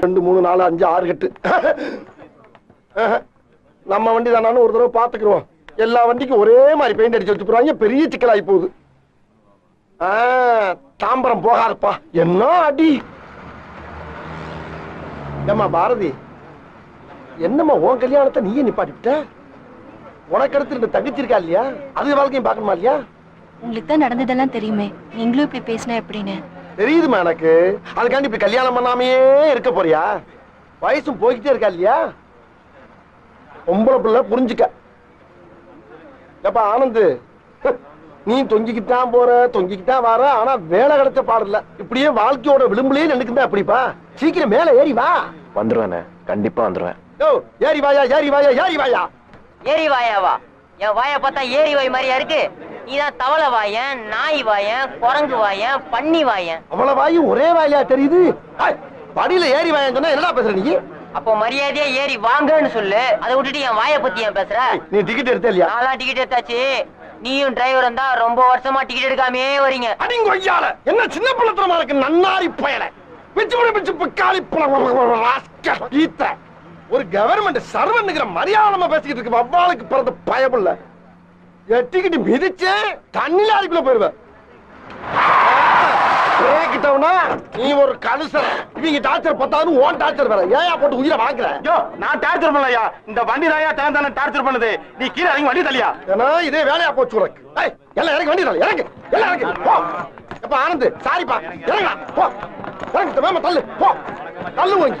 ரெண்டு மூணு நாலு அஞ்சு ஆறு கட்டு. நம்ம வண்டி தானான்னு ஒரு தடவை பாத்துக்கிறோம் எல்லா வண்டிக்கும் ஒரே மாதிரி பெயிண்ட் அடிச்சு வச்சு போறாங்க. பெரிய சிக்கலாகி போகுது. ஆ, தாம்பரம் போகாதப்பா. என்ன அடி? ஏமா பாரதி என்னம்மா உன் கல்யாணத்தை நீயே நிப்பாட்டிவிட்ட உனக்கு அடுத்து ரெண்டு தங்கச்சி இருக்கா இல்லையா? அது வாழ்க்கையும் பார்க்கணுமா இல்லையா? உங்களுக்கு தான் நடந்ததெல்லாம் தெரியுமே. நீங்களும் இப்படி பேசினா எப்படின்னு. தெரியுதுமா எனக்கு. அதுக்காண்டி இப்படி கல்யாணம் பண்ணாமையே இருக்க போறியா? வயசும் போய்கிட்டே இருக்கா இல்லையா? பொம்பளை பிள்ளை புரிஞ்சுக்க. ஏப்பா ஆனந்து நீ தொங்கிக்கிட்டான் போற தொங்கிக்கிட்டான் வர ஆனா வேலை கிடைச்ச பாடல இப்படியே வாழ்க்கையோட விளிம்புலயே நின்னுக்கிட்டா அப்படிப்பா சீக்கிரம் மேல ஏறி வா. வந்துருவேண்ணே கண்டிப்பா வந்துருவேன். யோ ஏறி வாயா ஏறி வாயா ஏறி வாயா. ஏரி வாயாவா என் வாயை பார்த்தா ஏரி வாய் மாதிரியா இருக்கு. நீதான் தவளை வாயன் நாய் வாயன் குரங்கு வாயன் பன்னி வாயன். அவ்வளவு வாயும் ஒரே வாயிலா தெரியுது? படியில ஏறி வாயான்னு சொன்னா என்னடா பேசுற நீ? அப்போ மரியாதையா ஏறி வாங்கன்னு சொல்லு. அதை விட்டுட்டு என் வாயை பத்தி ஏன் பேசுற? நீ டிக்கெட் எடுத்த இல்லையா? நான்லாம் டிக்கெட் எடுத்தாச்சு. நீயும் டிரைவரும் தான் ரொம்ப வருஷமா டிக்கெட் எடுக்காமே வரீங்க. அடிங்க ஐயால என்ன சின்ன பிள்ளைத்தனமா இருக்கு நன்னாரி பயல. பிச்சு பிடி பிச்சு பிக்காளி ராஸ்கல் ஈத்த. ஒரு கவர்மெண்ட் சர்வன்னுங்கிற மரியாதை பேசிக்கிட்டு இருக்கு வவ்வாளுக்கு பிறந்த பயமில்ல எட்டிக்கிட்டு மிதிச்சே தண்ணில அடிக்குள்ள போயிருவேன் கேக்கிட்டவனா நீ ஒரு கலுசர் இவங்க டார்ச்சர் பத்தாது ஓன் டார்ச்சர் வேற. ஏயா போட்டு உயிரை வாங்குற? ஐயோ நான் டார்ச்சர் பண்ணலையா இந்த வண்டி தாயா தேன் தானே டார்ச்சர் பண்ணுது. நீ கீழே இறங்கி வண்டி தள்ளியா? ஏன்னா இதே வேலையா போச்சு உனக்கு. எல்லாம் இறங்கி வண்டி தள்ளு, இறங்கு. எல்லாம் இறங்கு. போ. எப்ப ஆனந்த் சாரிப்பா இறங்கடா. போ. இறங்கு தள்ளு. போ. தள்ளு வாங்கி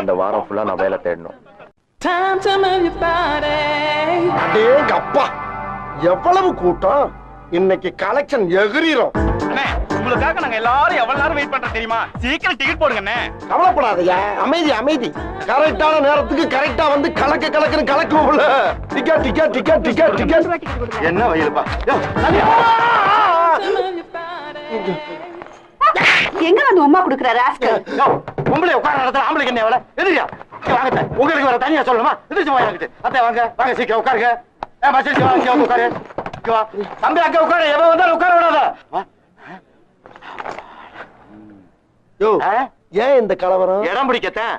இந்த வாரம் ஃபுல்லா நான் வேலை தேடணும் எவ்வளவு கூட்டம் இன்னைக்கு கலெக்ஷன் எகிரிரும் உங்களுக்காக நாங்க எல்லாரும் எவ்வளவு நேரம் வெயிட் பண்றோம் தெரியுமா? சீக்கிரம் டிக்கெட் போடுங்க அண்ணே கவலைப்படாதயா அமைதி அமைதி. கரெக்டான நேரத்துக்கு கரெக்டா வந்து கலக்க கலக்குன்னு கலக்குவோம்ல. Ticket ticket ticket ticket ticket என்ன வயலுப்பா? எங்க வந்து உமா குடுக்குற ராஸ்கல் பொம்பளை உட்கார இடத்துல ஆம்பளைக்கு என்ன வேலை. எதிரியா வாங்க. உங்களுக்கு வேற தனியா சொல்லணுமா? எதிர்த்து எனக்கு அத்தை வாங்க வாங்க சீக்கிரம் உட்காருங்க. பஸ் வாங்க உட்காரு. தம்பி அங்க உட்காரு. எவன் வந்தாலும் உட்கார விடாத. வா. யோ? ஏன் இந்த கலவரம்? இடம் பிடிக்கத்தேன்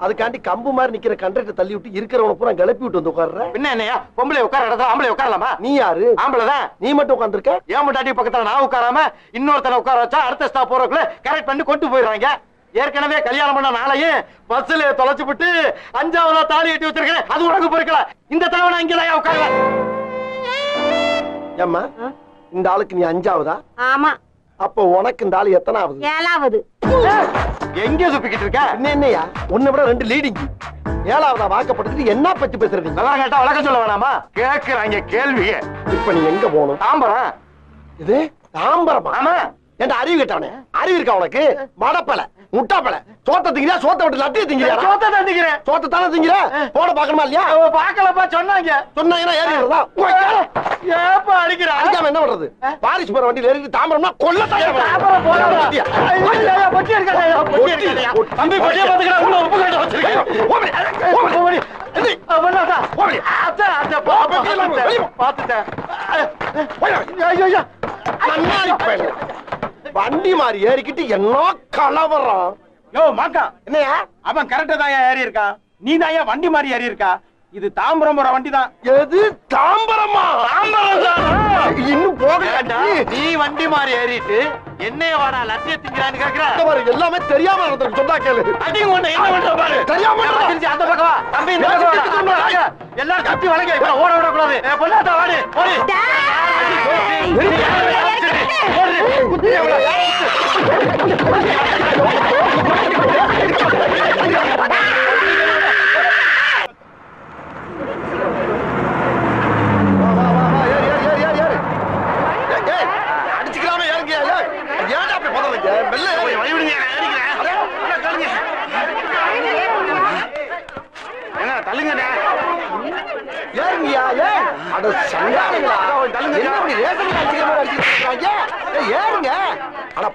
அதுக்காண்டி கம்பு மாதிரி நிக்கிற கண்டக்டர் தள்ளி விட்டு இருக்கிறவன பூரா கிளப்பி விட்டு வந்து உட்கார்ற? பின்ன என்னையா? பொம்பளை உட்கார இடத்துல ஆம்பளை உட்காரலாமா? நீ யாரு? ஆம்பளை தான். நீ மட்டும் உட்கார்ந்திருக்க? ஏன் முட்டாட்டி பக்கத்துல நான் உட்காராம இன்னொருத்தனை உட்கார வச்சா அடுத்த ஸ்டாப் போறதுக்குள்ள கரெக்ட் பண்ணி கொண்டு போயிடுறாங்க. ஏற்கனவே கல்யாணம் பண்ண நாளையே பஸ்ல தொலைச்சு விட்டு அஞ்சாவதா தாலி கட்டி வச்சிருக்கேன். அது உனக்கு பொறுக்கல. இந்த தடவை நான் இங்கதான் உட்காருவேன் ஏம்மா இந்த ஆளுக்கு நீ அஞ்சாவதா? ஆமா. அப்ப உனக்கு இந்த ஆளு எத்தனாவது ஏழாவது. எங்க சுப்பிக்கிட்டு இருக்க? என்ன என்னையா உன்னை விட ரெண்டு லீடிங் ஏழாவதா வாக்கப்பட்டதுக்கு என்ன பத்தி பேசுற நீ நல்லா கேட்டா வழக்கம் சொல்ல வேணாமா? கேக்குறாங்க கேள்விய. இப்ப நீ எங்க போகணும்? தாம்பரம். இது தாம்பரமா? ஆமா. ஏன்டா அறிவு கேட்டவனே? அறிவு இருக்கா உனக்கு? மடப்பல முட்டாப்பல சோத்த திங்கிறியா? சோத்த விட்டு லட்டிய திங்கிறியா சோத்த தந்திக்கிறேன் சோத்த தானே திங்கிற? போட பாக்கணுமா இல்லையா? பாக்கலப்பா சொன்னாங்க. சொன்னாங்கன்னா ஏறி வருதா ஏப்பா அடிக்கிற? அடிக்காம என்ன பண்றது? பாரிஸ் போற வண்டியில ஏறி தாம்பரம்னா கொல்ல ஐயா, பொட்டி இருக்காதா, ஐயா, பொட்டி இருக்காதா? தம்பி, பொட்டியை பாத்துக்கிறேன், உள்ள உப்பு கட்டு வச்சிருக்கேன். போடி. அவனாதா? அத்தை, வண்டி மாதிரி ஏறிக்கிட்டு என்ன கலவரம் யோ, மாக்கா, என்னையா அவன் கரெக்டா தான் ஏறி இருக்கான் நீ தான் வண்டி மாதிரி ஏறி இருக்கா இது தாம்பரம் போற வண்டி தான் எது தாம்பரமா இன்னும் போக நீ வண்டி மாதிரி ஏறிட்டு என்னைய வாடா லட்சிய திங்கிறான்னு கேக்குற எல்லாமே தெரியாம நடந்திருக்கு சொன்னா கேளு அடி உன்னை என்ன பண்ற பாரு தெரியாம? திருச்சி அந்த பக்கம் வா தம்பி இந்த பக்கம் வாடா. திருச்சி வாடா. எல்லாரும் கப்பி வளைங்க இப்ப ஓட விடக்கூடாது ஏ, பொண்ணாத்தா வாடி ஓடி குத்து எவ்வளவு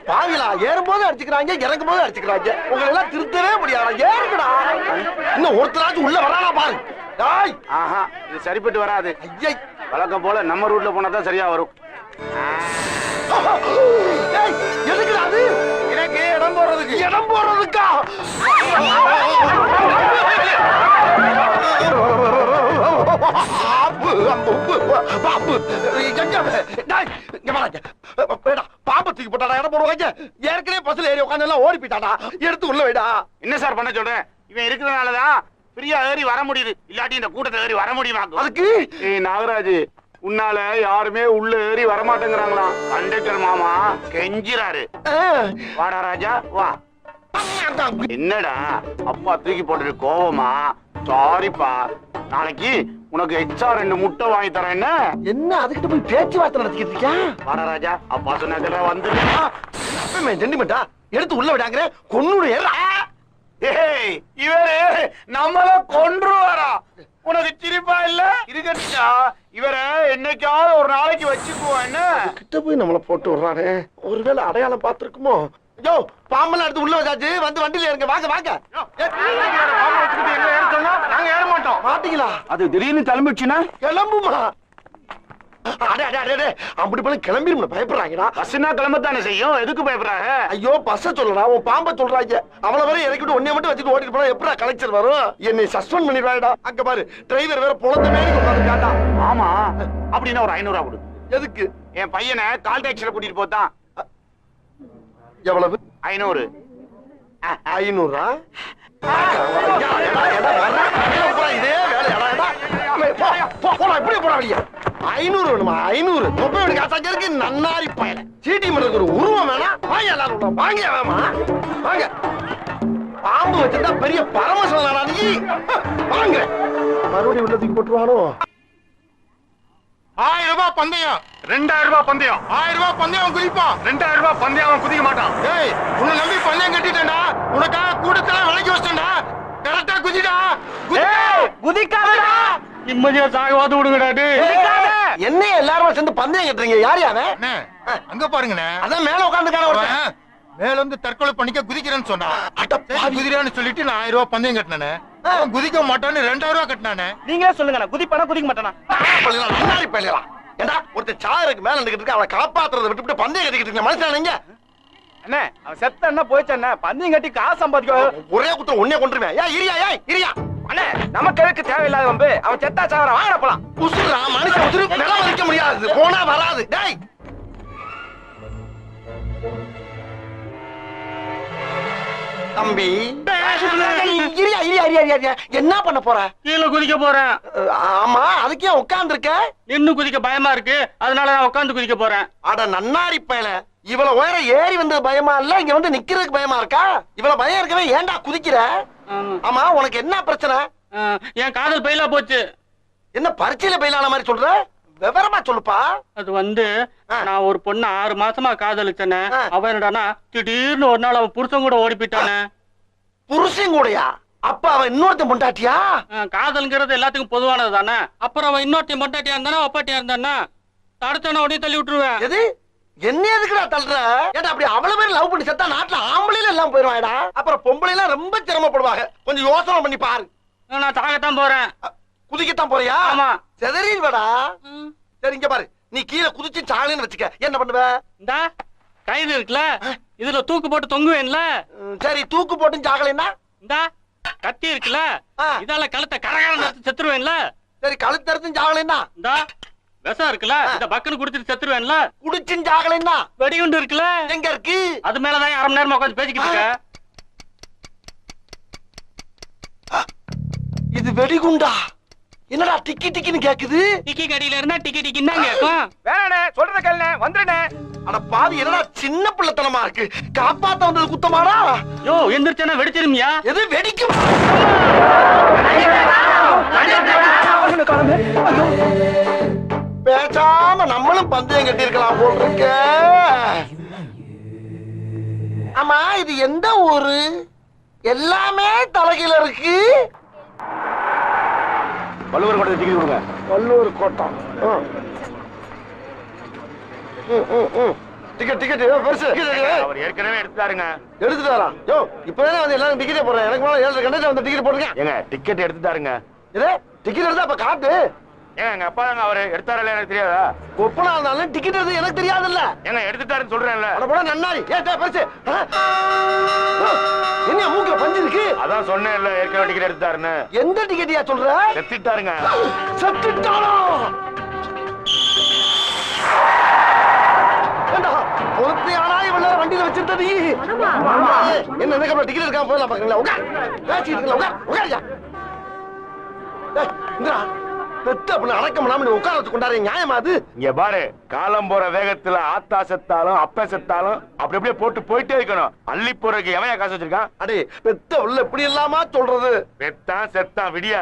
அட பாவிகளா ஏறும்போது அடிச்சுக்கிறாங்க இறங்கும் போது அடிச்சுக்கிறாங்க. உங்களை எல்லாம் திருத்தவே முடியாது? ஏறுங்கடா. இன்னும் ஒருத்தராச்சும் உள்ள வரானா பாரு. டாய். ஆஹா இது சரிப்பட்டு வராது. ஐயை. வழக்கம் போல நம்ம ரூட்ல போனா தான் சரியா வரும். எதுக்குடா அது? எனக்கு இடம் போடுறதுக்கு. இடம் போடுறதுக்கா? போட்டாடா, இடம் போடுவாங்க. ஏற்கனவே பஸ்ல ஏறி எல்லாம் ஓடி போயிட்டாடா. எடுத்து உள்ள வைடா. என்ன சார் பண்ண சொல்றேன்? இவன் இருக்கிறதுனாலதான் ஃப்ரீயா ஏறி வர முடியுது. இல்லாட்டி இந்த கூட்டத்தை ஏறி வர முடியுமாக்கும் அதுக்கு? ஏய் நாகராஜ் உன்னால யாருமே உள்ள ஏறி வர மாட்டேங்கிறாங்களாம் கண்டக்டர் மாமா கெஞ்சிராரு ஆ, வாடா ராஜா வா. என்னடா அப்பா தூக்கி போட்டது கோவமா? சாரிப்பா நாளைக்கு உனக்கு எச்சா ரெண்டு முட்டை வாங்கி தரேன் என்ன? என்ன அதுக்கிட்ட போய் பேச்சுவார்த்தை நடத்திக்கிட்டு இருக்கியா? வாடா ராஜா அப்பா சொன்னதுல வந்து ஜென்டிமெண்டா எடுத்து உள்ள விடாங்கிற கொன்னு ஏறா. ஏய் இவரு நம்மள கொன்றுவாரா? உனக்கு சிரிப்பா இல்ல? இருக்கட்டா இவரை என்னைக்காவது ஒரு நாளைக்கு வச்சுக்குவோம் என்ன? கிட்ட போய் நம்மள போட்டு விடுறானே. ஒருவேளை அடையாளம் பார்த்திருக்குமோ? யோ பாம்பெல்லாம் எடுத்து உள்ள வச்சாச்சு. வந்து வண்டியில இருங்க வாங்க வாங்க. நாங்க ஏற மாட்டோம். மாட்டீங்களா? அது திடீர்னு கிளம்பிடுச்சுன்னா? கிளம்புமா? அடே அடே அடே அடே. அப்படி போல கிளம்பிடும் பயப்படுறாங்கடா. பஸ்னா கிளம்பத்தானே செய்யும்? எதுக்கு பயப்படுறாங்க? ஐயோ பஸ்ஸ சொல்லடா. உன் பாம்பை சொல்றாங்க. அவள வரை இறக்கிட்டு ஒன்னே மட்டும் வச்சுட்டு ஓடிட்டு போனா எப்படா கலெக்டர் வரும்? என்னை சஸ்பெண்ட் பண்ணிடுவாடா அங்க பாரு டிரைவர் வேற பொழந்த மேலே உட்காந்து காட்டா ஆமா. அப்படின்னா ஒரு ஐநூறு ரூபா கொடு. எதுக்கு? என் பையனை கால் டாக்ஸில கூட்டிட்டு போத்தான். எவ்வளவு? ஐநூறு. ஐநூறா? இதே? வேலை எடா, எடா. போ, போ, போடா, இப்படியே போடா வெளிய. ஐநூறு வேணுமா? ஐநூறு. தொப்பையோட காசாங்க இருக்கு நன்னாரி பயல. சீட்டி மரத்துக்கு ஒரு உருவம் வேணாம் வாங்க எல்லாரும் உள்ள. வாங்க வேமா. வாங்க. பாம்பு வச்சிருந்தா பெரிய பரமசிவனா நீ? வாங்க. மறுபடியும் உள்ள தூக்கி போட்டுருவானோ? ரூபாய் பந்தயம். ரெண்டாயிரம் ரூபாய் பந்தயம். ஆயிரம் ரூபாய் பந்தயம் குதிப்பான். ரெண்டாயிரம் ரூபாய் பந்தயம் அவன் குதிக்க மாட்டான். ஏய் உன்னை நம்பி பந்தயம் கட்டிட்டேன்டா. உனக்காக கூட்டத்துல விலைக்கு வச்சிட்டேன்டா. கரெக்டா குதிடா. குதிக்காதடா. நிம்மதியா சாகவாது விடுங்கடா என்ன எல்லாரும் சேர்ந்து பந்தயம் கட்டுறீங்க? யார் அண்ணே, அங்க பாருங்கண்ணே. அதான் மேல உட்காந்துக்கான ஒருத்தன். மேல வந்து தற்கொலை பண்ணிக்க குதிக்கிறேன்னு சொன்னான். அட சரி, பாவி. குதிரான்னு சொல்லிட்டு நான் ஆயிரம் ரூபாய் பந்தயம் கட்டினானே அவன் குதிக்க மாட்டான்னு ரெண்டாயிரம் ரூபாய் கட்டினானே நீங்களே சொல்லுங்க குதிப்பானா குதிக்க மாட்டானா? ஏண்டா ஒருத்தன் சாருக்கு மேல நின்னுக்கிட்டு இருக்கு அவனை காப்பாத்துறதை விட்டுவிட்டு பந்தயம் கட்டிக்கிட்டு இருக்க மனுஷன் நீங்க? அண்ணே அவன் செத்த என்ன போயிச்சு அண்ணே. பந்தயம் கட்டி காசு சம்பாதிக்க. ஒரே குத்தம் ஒன்னே கொண்டுருவேன் ஏன் இரியா ஏன் இரியா. அண்ணே நமக்கு எதுக்கு தேவையில்லாத வம்பு? அவன் செத்தா சாவர வாங்கட போலாம். உசுரா மனுஷன் உசுரு நிலம் மதிக்க முடியாது போனா வராது. டேய் தம்பி. இரியா இரியா இரியா இரியா, என்ன பண்ண போற? கீழே குதிக்க போறேன். ஆமா அதுக்கே உட்கார்ந்துருக்க? நின்னு குதிக்க பயமா இருக்கு. அதனால நான் உட்காந்து குதிக்க போறேன். அட நன்னாரி பயல. இவ்வளவு உயரம் ஏறி வந்தது பயமா இல்ல? இங்க வந்து நிக்கிறதுக்கு பயமா இருக்கா? இவ்வளவு பயம் இருக்கவே ஏன்டா குதிக்கிற? ஆமா. உனக்கு என்ன பிரச்சனை? என் காதல் பயிலா போச்சு. என்ன பரீட்சையில பயிலான மாதிரி சொல்ற? விவரமா சொல்லுப்பா. அது வந்து. நான் ஒரு பொண்ணு ஆறு மாசமா காதலிச்சேனே. ஆ. அவ என்னடானா திடீர்னு ஒரு நாள் அவன் புருஷன் கூட ஓடி போயிட்டானே புருஷன் கூடயா? அப்ப அவன் இன்னொருத்தன் பொண்டாட்டியா? காதல்ங்கிறது எல்லாத்துக்கும் பொதுவானது தானே? அப்புறம் அவன் இன்னொருத்தையும் பொண்டாட்டியா இருந்தானா அப்பாட்டியா இருந்தானா? தடுத்தான உடனே தள்ளி விட்டுருவேன். எது? என்ன எதுக்குடா தள்ளுற? ஏடா அப்படி அவ்வளவு பேர் லவ் பண்ணி செத்தா நாட்டுல ஆம்பளையில எல்லாம் போயிருவாடா அப்புறம் பொம்பளை எல்லாம் ரொம்ப சிரமப்படுவாங்க. கொஞ்சம் யோசனை பண்ணி பாரு. நான் சாகத்தான் போறேன். குதிக்கத்தான் போறியா? ஆமா. செதறிடுவடா. சரி இங்க பாரு. நீ கீழே குதிச்சு சாலின்னு வச்சுக்க. என்ன பண்ணுவ? இந்தா கைது இருக்குல்ல? இதுல தூக்கு போட்டு தொங்குவேன்ல? சரி தூக்கு போட்டு சாகலைன்னா இந்தா கத்தி இருக்குல்ல. இதால கழுத்தை கரகரம் செத்துருவேன்ல? சரி கழுத்து அறுத்தும் சாகலைன்னா இந்தா விஷம் இருக்குல்ல? இந்த பக்குன்னு குடிச்சிட்டு செத்துருவேன்ல? குடிச்சும் சாகலைன்னா வெடிகுண்டு இருக்குல்ல? எங்க இருக்கு? அது மேலதான் அரை மணி நேரமா உட்காந்து பேசிக்கிட்டு இருக்க இது வெடிகுண்டா? என்னடா டிக்கி டிக்கின்னு கேக்குது? டிக்கி கடியில இருந்தா டிக்கி டிக்கின்னு தான் கேட்கும் வேணாண்ணே சொல்றத கேளுண்ணே வந்துருண்ணே. அட பாவி என்னடா சின்ன பிள்ளைத்தனமா இருக்கு? காப்பாத்த வந்தது குத்தமாடா? யோ எந்திரிச்சானா வெடிச்சிருமியா? எது வெடிக்கும்? பேசாம நம்மளும் பந்தயம் கட்டி இருக்கலாம் போல் இருக்க ஆமா இது எந்த ஊரு? எல்லாமே தலைகீழ இருக்கு. வள்ளுவர் கோட்டை டிக்கெட் கொடுங்க. வல்லூர் கோட்டம். Ticket ticket. பெருசு. அவர் ஏற்கனவே எடுத்துட்டாருங்க எடுத்துட்டாரா யோ இப்பதானே வந்து எல்லாரும் டிக்கெட்டே போடுறேன் எனக்கு மேல ஏழு கண்டக்டர் வந்து டிக்கெட் போட்டுருக்கேன் ஏங்க டிக்கெட் எடுத்துட்டாருங்க இதே டிக்கெட் எடுத்தா அப்ப காட்டு. ஏங்க எங்க அப்பா தாங்க அவரு எடுத்தாரல எனக்கு தெரியாதா? ஒப்பனா இருந்தாலும் டிக்கெட் எடுத்து எனக்கு தெரியாதுல்ல. ஏங்க எடுத்துட்டாருன்னு சொல்றேன்ல. அட போடா நன்னாரி. ஏ பெருசு. என்ன மூக்குல பஞ்சு இருக்கு? அதான் சொன்னேன்ல ஏற்கனவே டிக்கெட் எடுத்தாருன்னு எந்த டிக்கெட்டியா சொல்ற? செத்துட்டாருங்க. இவ்வளவு வண்டியில வச்சிருந்த நீ என்ன என்ன டிக்கெட் எடுக்காம போயிடலாம் பாக்கீங்களா உட்கார். இந்திரா பெத்த அப்படின்னு அடக்கம் பண்ணாம நீ உட்கார வச்சு கொண்டாடுற நியாயமா அது? இங்க பாரு காலம் போற வேகத்துல ஆத்தா செத்தாலும் அப்ப செத்தாலும் அப்படி அப்படியே போட்டு போயிட்டே இருக்கணும். அள்ளி போறதுக்கு எவன் காசு வச்சிருக்கான் அடே பெத்த உள்ள இப்படி இல்லாமா சொல்றது? பெத்தான் செத்தான் விடியா?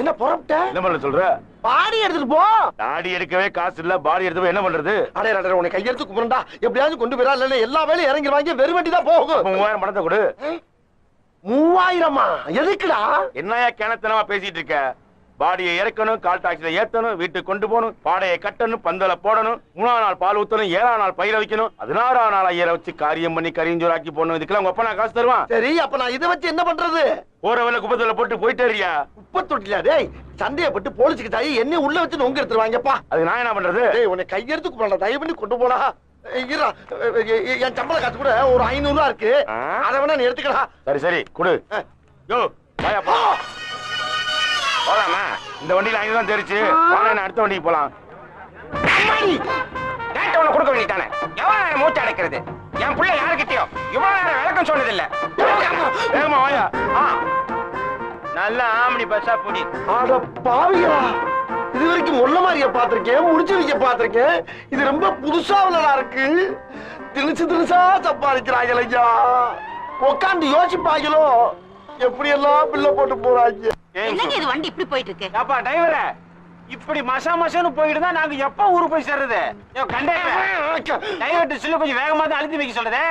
என்ன புறப்பட்ட? என்ன பண்ண சொல்ற? பாடி எடுத்துட்டு போ. தாடி எடுக்கவே காசு இல்ல பாடி எடுத்து என்ன பண்றது? அடே அடே உன்னை கையெடுத்து கும்பிடுண்டா எப்படியாவது கொண்டு போயிடா இல்ல எல்லா வேலையும் இறங்கி வாங்கி வெறும் வண்டி தான் போகும் மூவாயிரம் பணத்தை கொடு. மூவாயிரமா? எதுக்குடா? என்னையா கிணத்தனமா பேசிட்டு இருக்க? பாடியை இறக்கணும் கால் டாக்ஸில ஏத்தணும் வீட்டுக்கு கொண்டு போகணும் பாடையை கட்டணும் பந்தல போடணும் மூணாம் நாள் பால் ஊத்தணும் ஏழாம் நாள் பயிர வைக்கணும் பதினாறாம் நாள் ஐயரை வச்சு காரியம் பண்ணி கரிஞ்சோராக்கி போடணும். இதுக்கெல்லாம் உங்க அப்பா நான் காசு தருவான். சரி அப்ப நான் இதை வச்சு என்ன பண்றது? போற வேலை குப்பத்துல போட்டு போயிட்டே இருக்கியா குப்பை தொட்டில டேய் சந்தேகப்பட்டு போலீஸுக்கு தாயி என்ன உள்ள வச்சு நொங்க எடுத்துருவாங்கப்பா. அதுக்கு நான் என்ன பண்றது? டேய் உன்னை கையெடுத்து கூப்பிடலாம் தயவு பண்ணி கொண்டு போடா. இருடா, என் சம்பள காசு கூட ஒரு ஐநூறு ரூபா இருக்கு? அதை வேணா நீ எடுத்துக்கடா சரி சரி கொடு. யோ வாயா போ. போலாமா? இந்த வண்டியில தான் தெரிச்சு. நான் அடுத்த வண்டிக்கு போலாம்! டேட்டா ஒண்ணு கொடுக்க வேண்டியதானே எவ்வளவு நேரம் மூச்சு அடைக்கிறது? என் புள்ள யாருக்கிட்டயோ? இவ்வளவு நேரம் விளக்கம் சொன்னதில்ல. வேகமா வாயா. ஆ. நல்ல ஆம்பளி பஸ்ஸா புடி. அட பாவிகளா. இது வரைக்கும் முள்ள மாதிரிய பாத்திருக்கேன் முடிச்சு வைக்க பாத்திருக்கேன் இது ரொம்ப புதுசா உள்ளதா இருக்கு. திணிச்சு திணிச்சா சம்பாதிக்கிறாங்க ஐயா. உட்காந்து யோசிப்பாங்களோ எப்படி எல்லாம் பில்ல போட்டு போறாங்க என்னங்க இது வண்டி இப்படி போயிட்டு இருக்கு ஏப்பா டிரைவரே இப்படி மசா மசான்னு போயிட்டு தான் நாங்க எப்ப ஊருக்கு போய் சேர்றது டிரைவர் சில்லு கொஞ்சம் வேகமா தான் அழுத்தி வைக்க சொல்லுதே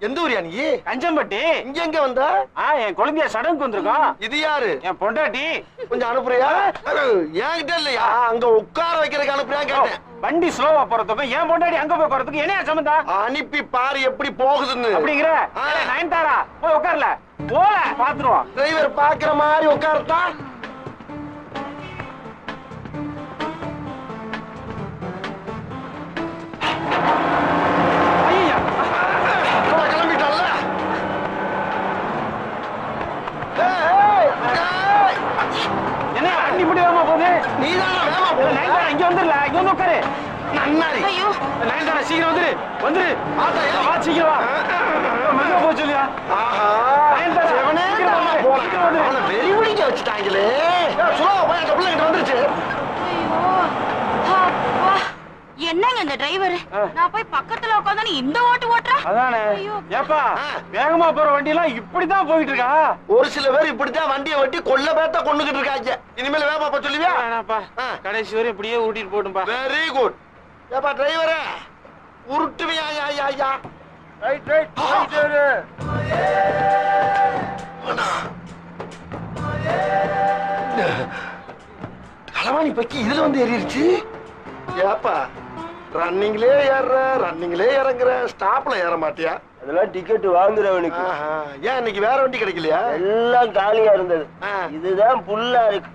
எந்த ஊரியா நீ கஞ்சம்பட்டி இங்க எங்க வந்த ஆ என் குழந்தைய சடங்குக்கு வந்திருக்கோம் இது யாரு என் பொண்டாட்டி கொஞ்சம் அனுப்புறியா என்கிட்ட இல்லையா அங்க உட்கார வைக்கிறதுக்கு அனுப்புறியா கேட்டேன் வண்டி ஸ்லோவா போறதுக்கும் என் பொண்டாட்டி அங்க போய் போறதுக்கு என்ன சம்பந்தம்? அனுப்பி பாரு எப்படி போகுதுன்னு. அப்படிங்கிற? நயன்தாரா போய் உட்கார்ல. போல பாத்துருவோம். டிரைவர் பாக்குற மாதிரி உட்காரத்தா நன்னாரி. ஐயோ நயன்தாரா சீக்கிரம் வந்துரு வந்துரு ஆத்தா, ஏய். வா சீக்கிரம் வா மெதுவா போக சொல்லியா ஆஹா. நயன்தாரா, சிவனே சீக்கிரம் வந்து. அவனை வெறி பிடிக்க வச்சுட்டாங்களே. ஏய், சுலபா போய் அந்த பிள்ளைகிட்ட வந்துருச்சு. என்னங்க இந்த டிரைவர் நான் போய் பக்கத்துல உட்காந்து இந்த ஓட்டு ஓட்டுறேன் அதானே ஐயோ. ஏப்பா. வேகமா போற வண்டி எல்லாம் இப்படிதான் போயிட்டு இருக்கா ஒரு சில பேர் இப்படித்தான் வண்டியை வெட்டி கொல்ல பேத்த கொண்டுகிட்டு இருக்காங்க இனிமேல் வேகமா போக சொல்லுவியா. கடைசி வரை இப்படியே ஊட்டிட்டு போட்டும்பா வெரி குட் ஏப்பா டிரைவரே உருட்டுவியா ஐயா ஐயா ஐயா? ரைட் ரைட் களவாணி பக்கி இதுல வந்து ஏறிடுச்சு. ஏப்பா ரன்னிங்லயே ஏறுற ரன்னிங்லயே இறங்குற ஸ்டாப்ல ஏற மாட்டியா? அதெல்லாம் டிக்கெட் வாங்குறவனுக்கு. ஏன் இன்னைக்கு வேற வண்டி கிடைக்கலையா? எல்லாம் காலியா இருந்தது. இதுதான் புல்லா இருக்கு.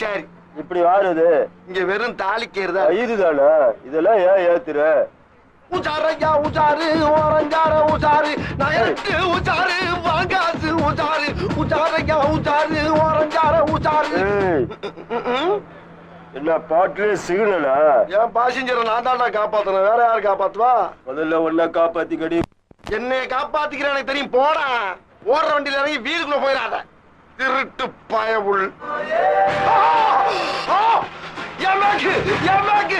சரி. இப்படி வாருது. இங்க வெறும் தாலிக்கேறுதா இதுதானா இதெல்லாம் ஏன் ஏத்துற? உச்சாரையா உச்சாரு ஓரஞ்சார உச்சாரு நயருக்கு உச்சாரு வாங்காசு உச்சாரு உச்சாரையா உச்சாரு ஓரஞ்சார உச்சாரு ஏய், என்ன பாட்டுல சிக்னலா? என் பாசஞ்சரை நான் தான்டா காப்பாத்தணும் வேற யாரு காப்பாத்துவா? முதல்ல ஒன்ன காப்பாத்திக்கடி. என்னைய காப்பாத்திக்கிறேன் எனக்கு தெரியும். போடா. ஓடுற வண்டியில இறங்கி வீடுக்குள்ள போயிடாத. திருட்டு பயவுள். ஆ! ஆ! என் பேக்கு என் பேக்கு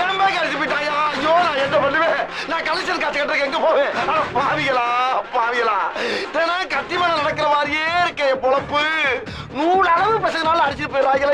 என் பேக் அடிச்சு போயிட்டாயா ஐயோ நான் என்ன பண்ணுவேன்? நான் கலைச்சல் காசு கட்டுறதுக்கு எங்க போவேன்? அட பாவிகளா பாவிகளா. தினம் கத்தி மேல நடக்கிற மாதிரியே இருக்க பொழப்பு. நூறு அளவு பசங்களால அடிச்சுட்டு போயிடுறாங்களே